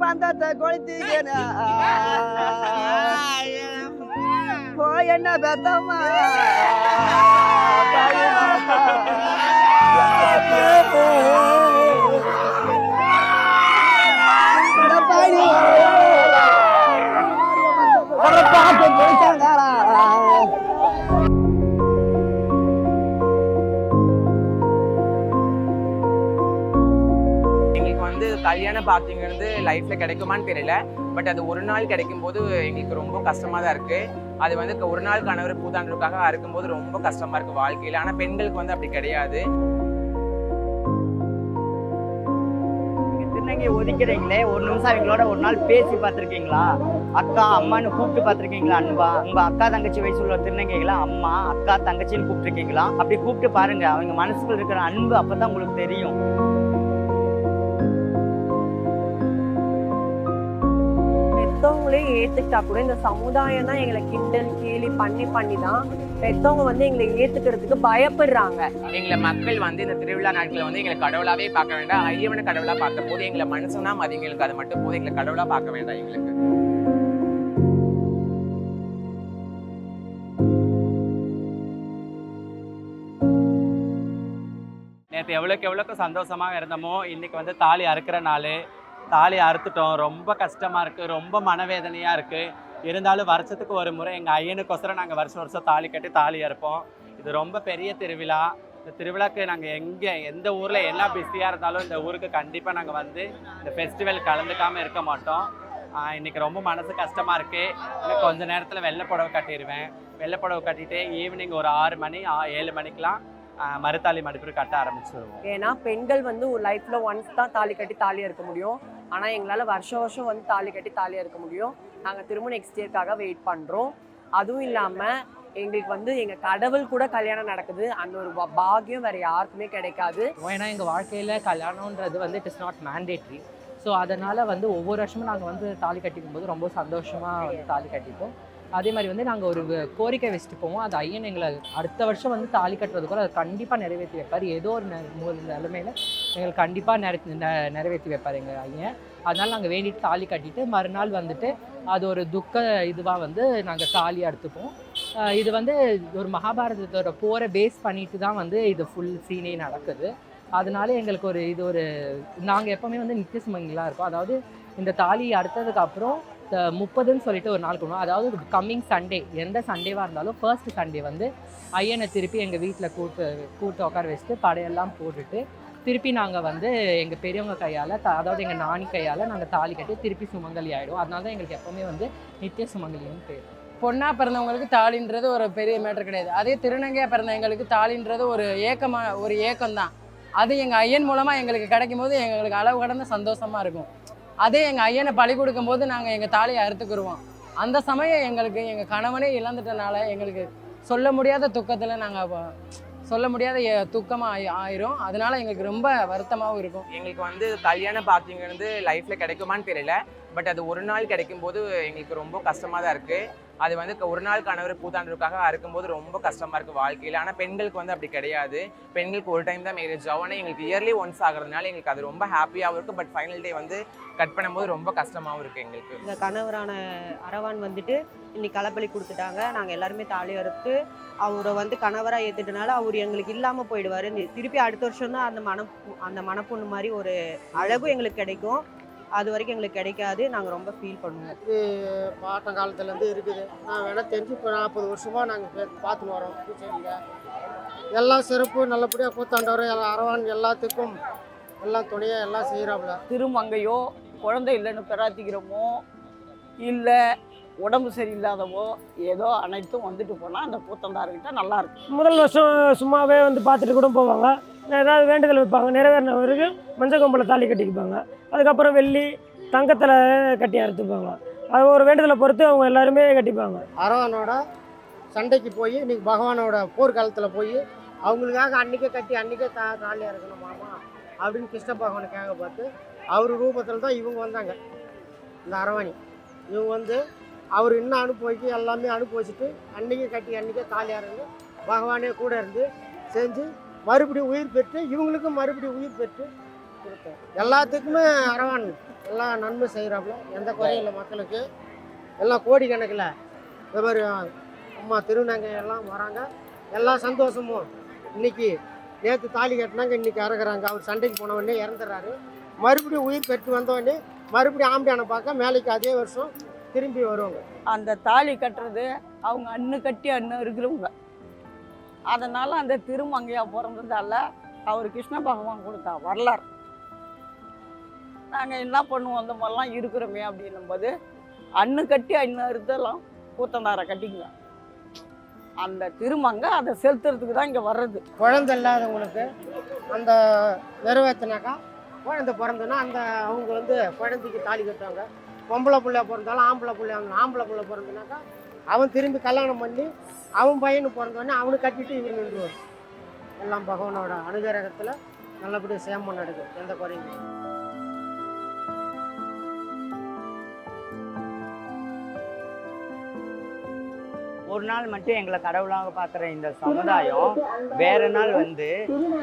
பந்தத்தை கொளுத்திக்கனா போ என்ன பெத்தம்மா எங்களுக்கு கல்யாணம் கல்யாண பாக்கியங்கிறது கிடைக்குமான்னு தெரியல. பட் அது ஒரு நாள் கிடைக்கும் போது எங்களுக்கு ரொம்ப கஷ்டமாக தான் இருக்குது அது வந்து க- ஒரு நாள் கணவர் பூதாண்டருக்காக அறுக்கும்போது ரொம்ப கஷ்டமாக இருக்குது வாழ்க்கையில். ஆனால் பெண்களுக்கு வந்து அப்படி கிடையாது. திருநங்கை ஒதுக்கிறீங்களே ஒரு நிமிஷம் அவங்களோட ஒரு நாள் பேசி பார்த்துருக்கீங்களா? அக்கா அம்மான்னு கூப்பிட்டு பார்த்துருக்கீங்களா அன்பா? உங்க அக்கா தங்கச்சி வயசு உள்ள திருநங்கைகளா? அம்மா அக்கா தங்கச்சின்னு கூப்பிட்டுருக்கீங்களா? அப்படி கூப்பிட்டு பாருங்க. அவங்க மனசுக்குள்ள இருக்கிற அன்பு அப்பதான் உங்களுக்கு தெரியும். பெத்தவங்களே ஏத்துக்கிட்டா கூட இந்த சமுதாயம் தான் எங்களை கிண்டல் கேலி பண்ணி பண்ணி தான் பெத்தவங்க வந்து எங்களை ஏத்துக்கிறதுக்கு பயப்படுறாங்க. எங்களை மக்கள் வந்து இந்த திருவிழா நாட்களை வந்து எங்களை கடவுளாவே பார்க்க வேண்டாம். ஐயவனை கடவுளா பார்த்த போது எங்களை மனுஷனா மதிங்களுக்கு அது மட்டும் போது எங்களை கடவுளா பார்க்க வேண்டாம் எங்களுக்கு. நேற்று எவ்வளோக்கு எவ்வளோக்கு சந்தோஷமாக இருந்தோமோ இன்னைக்கு வந்து தாலி அறுக்கிற நாள். தாலி அறுத்துட்டோம். ரொம்ப கஷ்டமாக இருக்குது ரொம்ப மனவேதனையாக இருக்குது இருந்தாலும் வருஷத்துக்கு ஒரு முறை எங்கள் ஐயனுக்கொசரம் நாங்கள் வருஷம் வருஷம் தாலி கட்டி தாலி அறுப்போம். இது ரொம்ப பெரிய திருவிழா. இந்த திருவிழாக்கு நாங்கள் எங்கே எந்த ஊரில் என்ன பிஸியாக இருந்தாலும் இந்த ஊருக்கு கண்டிப்பாக நாங்கள் வந்து இந்த ஃபெஸ்டிவல் கலந்துக்காமல் இருக்க மாட்டோம். இன்றைக்கி இன்னைக்கு ரொம்ப மனசு கஷ்டமாக இருக்குது இன்னும் கொஞ்ச நேரத்தில் வெள்ளை புடவை கட்டிடுவேன் வெள்ளை புடவை கட்டிட்டு ஈவினிங் ஒரு ஆறு மணி ஆ- ஏழு மணிக்கெலாம் மறுத்தாலி மடிப்பு கட்ட ஆரம்பிச்சிருவோம். ஏன்னா பெண்கள் வந்து ஒரு ஒன்ஸ் தான் தாலி கட்டி தாலியாக இருக்க முடியும். ஆனால் எங்களால் வருஷம் வருஷம் வந்து தாலி கட்டி தாலியாக இருக்க முடியும். நாங்கள் திரும்ப நெக்ஸ்ட் இயர்க்காக வெயிட் பண்ணுறோம் அதுவும் இல்லாமல் எங்களுக்கு வந்து எங்க கடவுள் கூட கல்யாணம் நடக்குது. அந்த ஒரு பாகியம் வேறு வேற யாருக்குமே கிடைக்காது. ஏன்னா எங்கள் வாழ்க்கையில் கல்யாணன்றது வந்து it is not mandatory so அதனால் வந்து ஒவ்வொரு வருஷமும் நாங்கள் வந்து தாலி கட்டிக்கும் போது ரொம்ப சந்தோஷமாக வந்து தாலி கட்டிப்போம். அதே மாதிரி வந்து நாங்கள் ஒரு கோரிக்கை வச்சுட்டு போவோம். அது ஐயன் எங்களை அடுத்த வருஷம் வந்து தாலி கட்டுறது கூட அதை கண்டிப்பாக நிறைவேற்றி வைப்பார். ஏதோ ஒரு நெ- நிலைமையில எங்களுக்கு கண்டிப்பாக நிறை நெ- நிறைவேற்றி வைப்பார் எங்கள் ஐயன். அதனால் நாங்கள் வேண்டிட்டு தாலி கட்டிட்டு மறுநாள் வந்துட்டு அது ஒரு துக்க இதுவாக வந்து நாங்கள் தாலி அறுத்துப்போம். இது வந்து ஒரு மகாபாரதத்தோட போரை பேஸ் பண்ணிட்டு தான் வந்து இது ஃபுல் சீனே நடக்குது. அதனால எங்களுக்கு ஒரு இது ஒரு நாங்கள் எப்போவுமே வந்து நித்திய சுமங்கலாக இருக்கோம். அதாவது இந்த தாலி அடுத்ததுக்கு அப்புறம் முப்பதுன்னு சொல்லிட்டு ஒரு நாள் கொண்டு அதாவது கம்மிங் சண்டே எந்த சண்டேவாக இருந்தாலும் ஃபர்ஸ்ட் சண்டே வந்து ஐயனை திருப்பி எங்கள் வீட்டில் கூட்டு கூட்டு உட்கார வச்சுட்டு படையெல்லாம் போட்டுட்டு திருப்பி நாங்கள் வந்து எங்கள் பெரியவங்க கையால் அதாவது எங்கள் நாணி கையால் நாங்கள் தாலி கட்டி திருப்பி சுமங்கலி ஆகிடும் அதனால தான் எங்களுக்கு எப்போவுமே வந்து நித்திய சுமங்கலின்னு பேர். பொண்ணாக பிறந்தவங்களுக்கு தாலின்றது ஒரு பெரிய மேட்டர் கிடையாது. அதே திருநங்கையாக பிறந்த எங்களுக்கு தாலின்றது ஒரு ஏக்கமா ஒரு ஏக்கம் தான் அது எங்கள் ஐயன் மூலமாக எங்களுக்கு கிடைக்கும் போது எங்களுக்கு அளவு கடந்த சந்தோஷமாக இருக்கும். அதே எங்கள் ஐயனை பழி கொடுக்கும்போது நாங்கள் எங்கள் தாலியை அறுத்துக்கிருவோம். அந்த சமயம் எங்களுக்கு எங்கள் கணவனே இழந்துட்டனால எங்களுக்கு சொல்ல முடியாத துக்கத்தில் நாங்கள் சொல்ல முடியாத துக்கமாக ஆயிரும். அதனால எங்களுக்கு ரொம்ப வருத்தமாகவும் இருக்கும். எங்களுக்கு வந்து கல்யாண பார்க்கிங் வந்து லைஃப்பில் கிடைக்குமான்னு தெரியல. பட் அது ஒரு நாள் கிடைக்கும் போது எங்களுக்கு ரொம்ப கஷ்டமாக தான் இருக்குது அது வந்து க- ஒரு நாள் கணவர் பூத்தாண்டருக்காக அறுக்கும்போது ரொம்ப கஷ்டமாக இருக்குது வாழ்க்கையில். ஆனால் பெண்களுக்கு வந்து அப்படி கிடையாது. பெண்களுக்கு ஒரு டைம் தான் மேரேஜ் ஆகும் ஆனால் எங்களுக்கு இயர்லி ஒன்ஸ் ஆகுறதுனால எங்களுக்கு அது ரொம்ப ஹாப்பியாகவும் இருக்குது பட் ஃபைனல் டே வந்து கட் பண்ணும்போது ரொம்ப கஷ்டமாகவும் இருக்குது எங்களுக்கு. இந்த கணவரான அரவான் வந்துட்டு இன்னைக்கு களப்பலி கொடுத்துட்டாங்க. நாங்கள் எல்லாருமே தாலி அறுத்து அவரை வந்து கணவராக ஏற்றுட்டனால அவர் எங்களுக்கு இல்லாமல் போயிடுவார். திருப்பி அடுத்த வருஷம் தான் அந்த மன அந்த மனப்பொண்ணு மாதிரி ஒரு அழகும் எங்களுக்கு கிடைக்கும். அது வரைக்கும் எங்களுக்கு கிடைக்காது. நாங்கள் ரொம்ப ஃபீல் பண்ணுவோம். இது பாட்டம் காலத்துலேருந்து இருக்குது. நான் வேணால் தெரிஞ்சு இப்போ நாற்பது வருஷமாக நாங்கள் பார்த்துன்னு வரோம். பூச்செடியில். எல்லாம் சிறப்பு நல்லபடியாக கூத்தாண்டவர் எல்லாம் அரவான் எல்லாத்துக்கும் எல்லாம் துணையாக எல்லாம் செய்கிறாப்புல திருமங்கையோ குழந்தை இல்லைன்னு பிரார்த்திக்கிறோமோ இல்லை உடம்பு சரியில்லாதவோ ஏதோ அனைத்தும் வந்துட்டு போனால் அந்த கூத்தந்தார்கிட்ட நல்லா இருக்கும் முதல் வருஷம் சும்மாவே வந்து பார்த்துட்டு கூட போவாங்க. ஏதாவது வேண்டுதல் வைப்பாங்க. நிறைவேறின வரைக்கும் மஞ்சள் கொம்பில் தாலி கட்டிக்குப்பாங்க அதுக்கப்புறம் வெள்ளி தங்கத்தில் கட்டி அறுத்துப்பாங்க. அது ஒரு வேண்டுதலை பொறுத்து அவங்க எல்லாருமே கட்டிப்பாங்க. அரவானோட சண்டைக்கு போய் இன்னைக்கு பகவானோட போர்க்காலத்தில் போய் அவங்களுக்காக அன்றைக்கே கட்டி அன்றைக்கே தா தாலியாக இருக்கணும் மாமா அப்படின்னு கிருஷ்ண பகவானை கேட்க பார்த்து அவர் ரூபத்தில் தான் இவங்க வந்தாங்க. இந்த அரவாணி. இவங்க வந்து அவர் இன்னும் அனுப்பி எல்லாமே அனுப்பி வச்சுட்டு அன்றைக்கே கட்டி அன்றைக்கே காலியாக இருந்து பகவானே கூட இருந்து செஞ்சு மறுபடியும் உயிர் பெற்று இவங்களுக்கும் மறுபடியும் உயிர் பெற்று கொடுத்தோம் எல்லாத்துக்குமே அரவான் எல்லாம் நன்மை செய்கிறாப்புல எந்த குறையும் இல்லை மக்களுக்கு. எல்லாம் கோடிக்கணக்கில். இந்த மாதிரி அம்மா திருநங்கை எல்லாம் வராங்க. எல்லா சந்தோஷமும் இன்னைக்கு நேற்று தாலி கட்டினாங்க இன்னைக்கு இறக்குறாங்க. அவர் சண்டைக்கு போன உடனே இறந்துடுறாரு. மறுபடியும் உயிர் பெற்று வந்தவொடனே மறுபடியும் ஆம்பியானை பார்க்க மேலைக்கு அதே வருஷம் திரும்பி வருவாங்க. அந்த தாலி கட்டுறது அவங்க அண்ணு கட்டி அண்ணன் இருக்கிறவங்க. அதனால அந்த திருமங்கையா பிறந்ததால அவர் கிருஷ்ண பகவான் கொடுத்தா வரலாறு. நாங்கள் என்ன பண்ணுவோம் அந்த மாதிரிலாம் இருக்கிறோமே அப்படின்னும் போது அண்ணு கட்டி அண்ணன் அறுத்தெல்லாம் கூத்தந்தாரை கட்டிக்கலாம் அந்த திருமங்கை அதை செலுத்துறதுக்கு தான் இங்கே வர்றது. குழந்தை இல்லாதவங்களுக்கு அந்த நிறைவேற்றினாக்கா குழந்தை பிறந்தனா அந்த அவங்க வந்து குழந்தைக்கு தாலி கட்டுவாங்க. பொம்பளை பிள்ளை பிறந்தாலும் ஆம்பளை பிள்ளை ஆம்பளை பிள்ளை பிறந்தனாக்கா அவன் திரும்பி கல்யாணம் பண்ணி அவன் பையனுக்கு பிறந்தோடனே அவனுக்கு கட்டிட்டு இவர் நின்றுவார். எல்லாம் பகவானோட அனுகிரகத்தில் நல்லபடியாக சேமம் நடக்கும். எந்த குறையும் ஒரு நாள் மட்டும் எங்களை கடவுளாக பார்க்குற இந்த சமுதாயம் வேற நாள் வந்து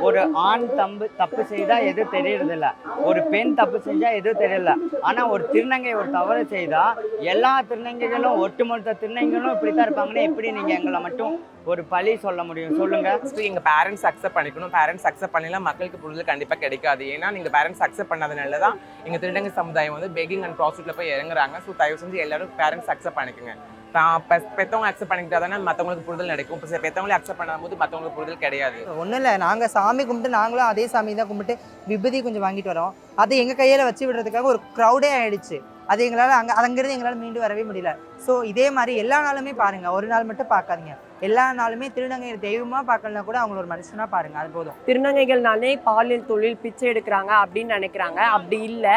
ஒரு ஆண் தம்பு தப்பு செய்தால் எதுவும் தெரியறதில்ல. ஒரு பெண் தப்பு செஞ்சால் எதுவும் தெரியல. ஆனால் ஒரு திருநங்கை ஒரு தவறு செய்தால் எல்லா திருநங்கைகளும் ஒட்டுமொத்த திருநங்கைகளும் இப்படி தான் இருப்பாங்கன்னு எப்படி நீங்கள் எங்களை மட்டும் ஒரு பழி சொல்ல முடியும்? சொல்லுங்க. எங்கள் பேரண்ட்ஸ் அக்செப்ட் பண்ணிக்கணும். பேரண்ட்ஸ் அக்செப்ட் பண்ணலாம் மக்களுக்கு புரிதல் கண்டிப்பாக கிடைக்காது. ஏன்னா நீங்கள் பேரண்ட்ஸ் அக்செப்ட் பண்ணாதனால தான் எங்கள் திருநங்கை சமுதாயம் வந்து பெக்கிங் அண்ட் ப்ராஸ்டியூட்டில் போய் இறங்குறாங்க. ஸோ தயவு செஞ்சு எல்லாரும் பேரண்ட்ஸ் அக்செப்ட் பண்ணிக்கோங்க. தான் பெ- பெத்தவங்க அக்செப்ட் பண்ணிக்கிட்டா தானே மற்றவங்களுக்கு புரிதல் நடக்கும் இப்போ பெற்றவங்களே அக்செப்ட் பண்ணும்போது மற்றவங்களுக்கு புரிதல் கிடையாது. ஒன்றும் இல்லை நாங்கள் சாமி கும்பிட்டு நாங்களும் அதே சாமி தான் கும்பிட்டு விபதி கொஞ்சம் வாங்கிட்டு வரோம். அதை எங்கள் கையில் வச்சு விடுறதுக்காக ஒரு க்ரௌடே ஆயிடுச்சு. அது எங்களால் அங்கே அங்கேருந்து எங்களால் மீண்டு வரவே முடியல. ஸோ இதே மாதிரி எல்லா நாளுமே பாருங்கள் ஒரு நாள் மட்டும் பார்க்காதீங்க. எல்லா நாளுமே திருநங்கைகள் தெய்வமாக பார்க்கலனா கூட அவங்கள ஒரு மனுஷனாக பாருங்கள் அது போதும். திருநங்கைகள்னாலே பாலியல் தொழில் பிச்சை எடுக்கிறாங்க அப்படின்னு நினைக்கிறாங்க. அப்படி இல்லை.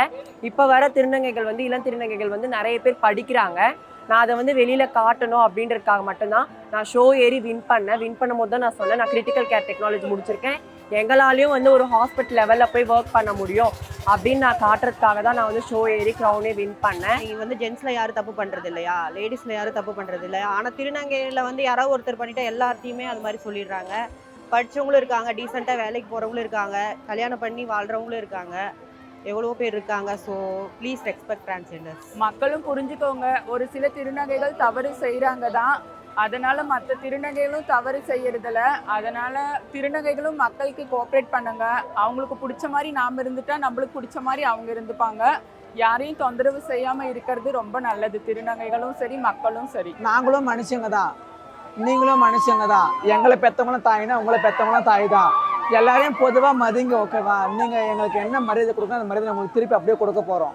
இப்போ வர திருநங்கைகள் வந்து இளம் திருநங்கைகள் வந்து நிறைய பேர் படிக்கிறாங்க. நான் அதை வந்து வெளியில் காட்டணும் அப்படின்றதுக்காக மட்டும்தான் நான் ஷோ ஏறி வின் பண்ணேன். வின் பண்ணும்போது தான் நான் சொன்னேன். நான் கிரிட்டிக்கல் கேர் டெக்னாலஜி முடிச்சிருக்கேன். எங்களாலையும் வந்து ஒரு ஹாஸ்பிட்டல் லெவலில் போய் ஒர்க் பண்ண முடியும். அப்படின்னு நான் காட்டுறதுக்காக தான் நான் வந்து ஷோ ஏறி க்ரௌனே வின் பண்ணேன். நீ வந்து ஜென்ஸ்ல யாரும் தப்பு பண்றது இல்லையா? லேடிஸ்ல யாரும் தப்பு பண்றது இல்லையா? ஆனா திருநங்கையில வந்து யாராவது ஒருத்தர் பண்ணிட்டா எல்லாத்தையுமே அது மாதிரி சொல்லிடுறாங்க. படிச்சவங்களும் இருக்காங்க டீசெண்டா வேலைக்கு போறவங்களும் இருக்காங்க கல்யாணம் பண்ணி வாழ்றவங்களும் இருக்காங்க. எவ்வளவோ பேர் இருக்காங்க. ஸோ ப்ளீஸ் ரெஸ்பெக்ட் டிரான்ஸ்ஜெண்டர்ஸ் மக்களும் புரிஞ்சுக்கோங்க. ஒரு சில திருநங்கைகள் தவறு செய்கிறாங்க தான். அதனால் மற்ற திருநங்கைகளும் தவறு செய்யறதில்ல. அதனால் திருநங்கைகளும் மக்களுக்கு கோஆப்ரேட் பண்ணுங்க. அவங்களுக்கு பிடிச்ச மாதிரி நாம் இருந்துட்டா நம்மளுக்கு பிடிச்ச மாதிரி அவங்க இருந்துப்பாங்க. யாரையும் தொந்தரவு செய்யாமல் இருக்கிறது ரொம்ப நல்லது. திருநங்கைகளும் சரி மக்களும் சரி. நாங்களும் மனுஷங்க தான். நீங்களும் மனுஷங்க தான். எங்களை பெற்றவங்களும் தாய்னா உங்களை பெற்றவங்களும் தாய் தான் எல்லாரையும் பொதுவாக மதிங்க ஓகேவா? நீங்கள் எங்களுக்கு என்ன மரியாதை கொடுக்கணும் அந்த மரியாதை உங்களுக்கு திருப்பி அப்படியே கொடுக்க போகிறோம்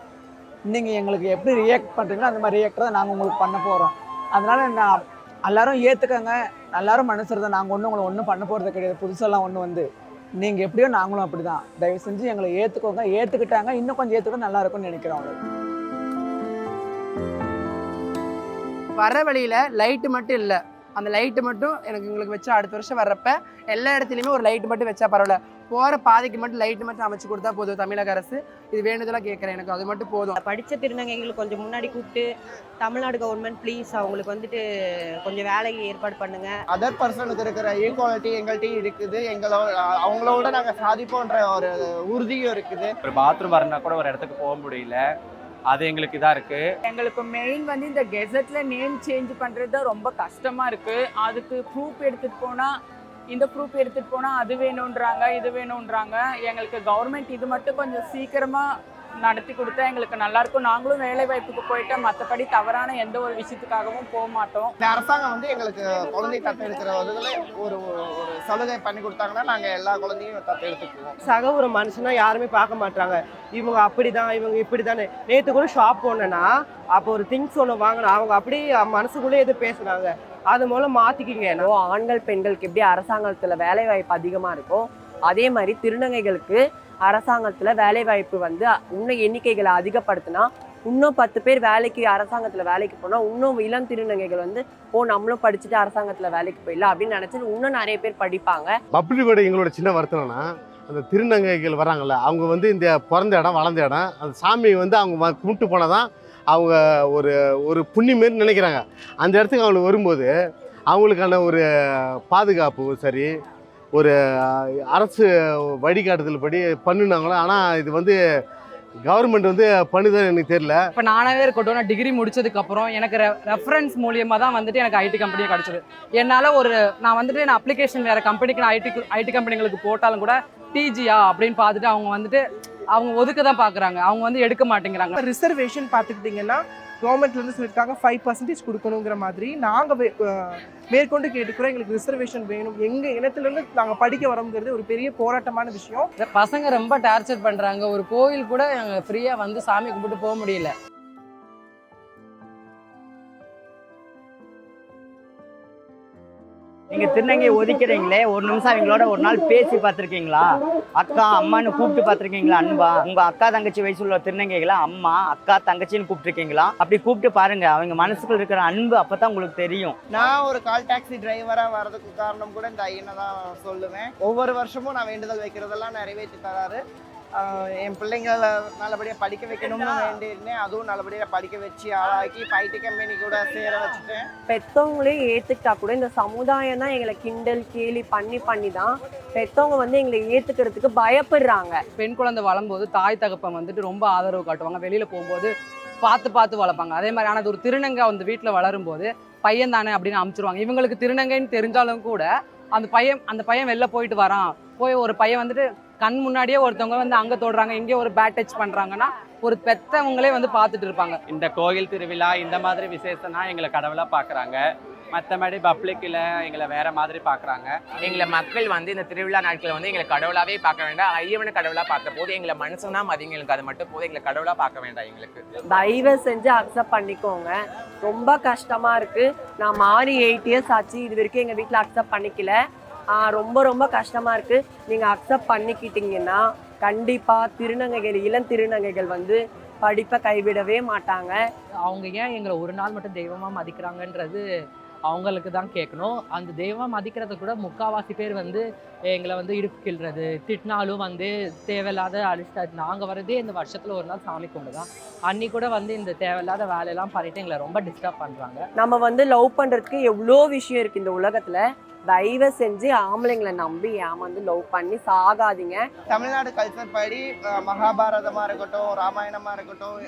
நீங்கள் எங்களுக்கு எப்படி ரியாக்ட் பண்ணுறீங்களோ அந்த மாதிரி ரியாக்ட் தான் நாங்கள் உங்களுக்கு பண்ண போகிறோம் அதனால் நான் எல்லாரும் ஏற்றுக்கங்க எல்லாரும் மனுஷர் தான் நாங்கள் ஒன்றும் உங்களை ஒன்றும் பண்ண போகிறது கிடையாது. புதுசெல்லாம் ஒன்று வந்து. நீங்கள் எப்படியோ நாங்களும் அப்படி தான் தயவு செஞ்சு எங்களை ஏற்றுக்கோங்க ஏற்றுக்கிட்டாங்க இன்னும் கொஞ்சம் ஏற்றுக்கிட்டா நல்லா இருக்கும்னு நினைக்கிறோம் அவங்களுக்கு வர வழியில் லைட்டு மட்டும் இல்லை. அந்த லைட்டு மட்டும் எனக்கு எங்களுக்கு வச்சா அடுத்த வருஷம் வர்றப்ப எல்லா இடத்துலையுமே ஒரு லைட் மட்டும் வச்சா பரவாயில்ல. போகிற பாதைக்கு மட்டும் லைட்டு மட்டும் அமைச்சு கொடுத்தா போதும் தமிழக அரசு. இது வேணுதலாக கேட்குறேன். எனக்கு அது மட்டும் போதும். படித்த திருநங்கைகள் கொஞ்சம் முன்னாடி கூப்பிட்டு தமிழ்நாடு கவர்மெண்ட் ப்ளீஸ் அவங்களுக்கு வந்துட்டு கொஞ்சம் வேலைக்கு ஏற்பாடு பண்ணுங்க. அதர் பர்சனுக்கு இருக்கிற ஈக்குவாலிட்டி எங்கள்கிட்டயும் இருக்குது. எங்களோட அவங்களோட நாங்கள் சாதிப்போன்ற ஒரு உறுதியும் இருக்குது. ஒரு பாத்ரூம் வரனா கூட ஒரு இடத்துக்கு போக முடியல. அது எங்களுக்கு இதாக இருக்குது எங்களுக்கு மெயின் வந்து இந்த கெசட்ல நேம் சேஞ்ச் பண்றது தான் ரொம்ப கஷ்டமா இருக்கு. அதுக்கு ப்ரூஃப் எடுத்துட்டு போனா இந்த ப்ரூஃப் எடுத்துட்டு போனா அது வேணுன்றாங்க இது வேணுன்றாங்க எங்களுக்கு கவர்மெண்ட் இது மட்டும் கொஞ்சம் சீக்கிரமா நடத்தி கொடுத்தா எங்களுக்கு நல்லா இருக்கும். நாங்களும் வேலை வாய்ப்புக்கு போயிட்டா மற்றபடி தவறான எந்த ஒரு விஷயத்துக்காகவும் போக மாட்டோம். இந்த அரசாங்கம் வந்து எங்களுக்கு குழந்தை தத்தெடுக்கிற இதுல ஒரு ஒரு சலுகை பண்ணி கொடுத்தாங்கன்னா நாங்கள் எல்லா குழந்தையும் தத்தெடுத்துக்குவோம் சக ஒரு மனுஷனா யாருமே பார்க்க மாட்டாங்க. இவங்க அப்படிதான் இவங்க இப்படிதானே நேத்து கூட ஷாப் போனேன்னா அப்போ ஒரு திங்ஸ் ஒன்று வாங்கினா அவங்க அப்படியே மனசுக்குள்ளே எது பேசுனாங்க. அது மூலம் மாத்திக்கிங்க. ஆண்கள் பெண்களுக்கு எப்படி அரசாங்கத்துல வேலை வாய்ப்பு அதிகமா இருக்கும் அதே மாதிரி திருநங்கைகளுக்கு அரசாங்கத்தில் வேலைவாய்ப்பு வந்து இன்னும் எண்ணிக்கைகளை அதிகப்படுத்தினா இன்னும் பத்து பேர் வேலைக்கு அரசாங்கத்தில் வேலைக்கு போனால் இன்னும் இளம் திருநங்கைகள் வந்து ஓ நம்மளும் படிச்சுட்டு அரசாங்கத்தில் வேலைக்கு போயிடலாம் அப்படின்னு நினைச்சிட்டு இன்னும் நிறைய பேர் படிப்பாங்க. பப்ளிக்கோட எங்களோட சின்ன வருத்தம்னா அந்த திருநங்கைகள் வராங்கள்ல அவங்க வந்து இந்த பிறந்த இடம் வளர்ந்த இடம் அந்த சாமியை வந்து அவங்க கும்பிட்டு போனால் தான் அவங்க ஒரு ஒரு புண்ணியம் நினைக்கிறாங்க. அந்த இடத்துக்கு அவங்களுக்கு வரும்போது அவங்களுக்கான ஒரு பாதுகாப்பு சரி ஒரு அரசு வழிகாட்டுதல் படி பண்ணினாங்களோ? ஆனால் இது வந்து கவர்மெண்ட் வந்து பண்ணுதுன்னு எனக்கு தெரியல. இப்போ நானாவே இருக்கட்டும் நான் டிகிரி முடிச்சதுக்கு அப்புறம் எனக்கு ரெஃபரன்ஸ் மூலியமாக தான் வந்துட்டு எனக்கு ஐடி கம்பெனியே கிடச்சிது. என்னால் ஒரு நான் வந்துட்டு நான் அப்ளிகேஷன் வேறு கம்பெனிக்கு நான் ஐடி ஐடி கம்பெனிங்களுக்கு போட்டாலும் கூட டிஜியா அப்படின்னு பார்த்துட்டு அவங்க வந்துட்டு அவங்க ஒதுக்க தான் பார்க்குறாங்க அவங்க வந்து எடுக்க மாட்டேங்கிறாங்க. ரிசர்வேஷன் பார்த்துக்கிட்டிங்கன்னா கவர்மெண்ட்லேருந்து சொல்லியிருக்காங்க ஃபைவ் பர்சன்டேஜ் கொடுக்கணுங்கிற மாதிரி. நாங்கள் மேற்கொண்டு கேட்டுக்கிறோம். எங்களுக்கு ரிசர்வேஷன் வேணும். எங்கள் இனத்துலேருந்து நாங்கள் படிக்க வரோங்கிறது ஒரு பெரிய போராட்டமான விஷயம். பசங்க ரொம்ப டார்ச்சர் பண்ணுறாங்க ஒரு கோயில் கூட நாங்கள் ஃப்ரீயாக வந்து சாமி கும்பிட்டு போக முடியல. நீங்கள் திருநங்கையை ஒதுக்கிறீங்களே ஒரு நிமிஷம் அவங்களோட ஒரு நாள் பேசி பார்த்துருக்கீங்களா? அக்கா அம்மான்னு கூப்பிட்டு பார்த்துருக்கீங்களா அன்பா? உங்கள் அக்கா தங்கச்சி வயசுள்ள திருநங்கைகளை அம்மா அக்கா தங்கச்சின்னு கூப்பிட்டுருக்கீங்களா? அப்படி கூப்பிட்டு பாருங்க அவங்க மனசுக்குள்ள இருக்கிற அன்பு அப்போ தான் உங்களுக்கு தெரியும். நான் ஒரு கால் டாக்ஸி டிரைவராக வரதுக்கு காரணம் கூட இந்த ஐயனை தான் சொல்லுவேன். ஒவ்வொரு வருஷமும் நான் வேண்டுதல் வைக்கிறதெல்லாம் நிறைவேற்றி தராரு. என் பிள்ளைங்களை நல்லபடியாக படிக்க வைக்கணும்னு வேண்டியிருந்தேன். அதுவும் நல்லபடியாக படிக்க வச்சு ஆளாக்கி ஐடி கம்பெனி கூட சேர வச்சுட்டேன். பெத்தவங்களே ஏத்துக்கிட்டா கூட இந்த சமுதாயம் தான் எங்களை கிண்டல் கேலி பண்ணி பண்ணி தான் பெத்தவங்க வந்து எங்களை ஏத்துக்கிறதுக்கு பயப்படுறாங்க. பெண் குழந்தை வளரும்போது தாய் தகப்பன் வந்துட்டு ரொம்ப ஆதரவு காட்டுவாங்க. வெளியில் போகும்போது பார்த்து பார்த்து வளர்ப்பாங்க. அதே மாதிரி ஆனால் அது ஒரு திருநங்கை அந்த வீட்டில் வளரும்போது பையன் தானே அப்படின்னு அமுச்சிருவாங்க. இவங்களுக்கு திருநங்கைன்னு தெரிஞ்சாலும் கூட அந்த பையன் அந்த பையன் வெளில போயிட்டு வரான். போய் ஒரு பையன் வந்துட்டு கண் முன்னாடியே ஒருத்தவங்க வந்து அங்கே தொடுறாங்க இங்கே ஒரு பேட் டச் பண்ணுறாங்கன்னா ஒரு பெத்தவங்களே வந்து பார்த்துட்டு இருப்பாங்க. இந்த கோயில் திருவிழா இந்த மாதிரி விசேஷம்னா எங்களை கடவுளாக பார்க்குறாங்க. மற்றபடி பப்ளிக்கில் எங்களை வேற மாதிரி பார்க்குறாங்க. எங்களை மக்கள் வந்து இந்த திருவிழா நாட்களை வந்து எங்களை கடவுளாவே பார்க்க வேண்டாம். ஐயவனை கடவுளா பார்த்த போது எங்களை மனுஷனா மதிங்க எங்களுக்கு அது மட்டும் போதும். எங்களை கடவுளா பார்க்க வேண்டாம் எங்களுக்கு. தயவு செஞ்சு அக்செப்ட் பண்ணிக்கோங்க. ரொம்ப கஷ்டமா இருக்கு. நான் மாறி எயிட் இயர்ஸ் ஆச்சு. இது வரைக்கும் எங்க வீட்டில் அக்செப்ட் பண்ணிக்கல. ரொம்ப ரொம்ப கஷ்டமா இருக்கு. நீங்க அக்செப்ட் பண்ணிக்கிட்டீங்கன்னா கண்டிப்பா திருநங்கைகள் இளம் திருநங்கைகள் வந்து படிப்பை கைவிடவே மாட்டாங்க. அவங்க ஏன் எங்களை ஒரு நாள் மட்டும் தெய்வமா மதிக்கிறாங்கன்றது அவங்களுக்கு தான் கேட்கணும். அந்த தெய்வம் மதிக்கிறது கூட முக்காவாசி பேர் வந்து எங்களை வந்து இடுப்பு கிள்றது திட்டினாலும் வந்து தேவையில்லாத அழிச்சிட்டு நாங்கள் வரதே இந்த வருஷத்தில் ஒரு நாள் சாமி கும்பிடு தான் அன்னி கூட வந்து இந்த தேவையில்லாத வேலையெல்லாம் பண்ணிட்டு எங்களை ரொம்ப டிஸ்டர்ப் பண்ணுறாங்க நம்ம வந்து லவ் பண்றதுக்கு எவ்வளோ விஷயம் இருக்கு இந்த உலகத்துல. தயவு செஞ்சு ஆம்பளைங்களை நம்பி ஏமாந்து லவ் பண்ணி சாகாதீங்க. தமிழ்நாடு கல்ச்சர் படி மகாபாரதமாக இருக்கட்டும் ராமாயணமாக இருக்கட்டும்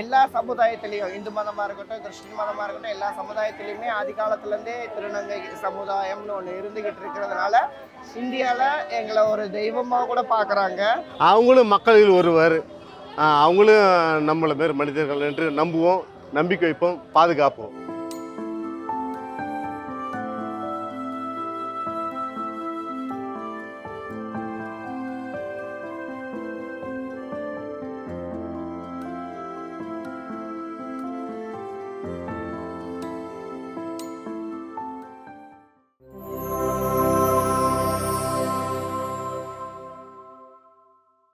எல்லா சமுதாயத்திலையும் இந்து மதமாக இருக்கட்டும் கிறிஸ்டின் மதமாக இருக்கட்டும் எல்லா சமுதாயத்திலையுமே ஆதி காலத்துலேருந்தே திருநங்கை சமுதாயம்னு ஒன்று இருந்துகிட்டு இருக்கிறதுனால இந்தியாவில் எங்களை ஒரு தெய்வமாக கூட பார்க்குறாங்க அவங்களும் மக்களில் ஒருவர். அவங்களும் நம்மளை மாரி மனிதர்கள் என்று நம்புவோம் நம்பிக்கை வைப்போம் பாதுகாப்போம்.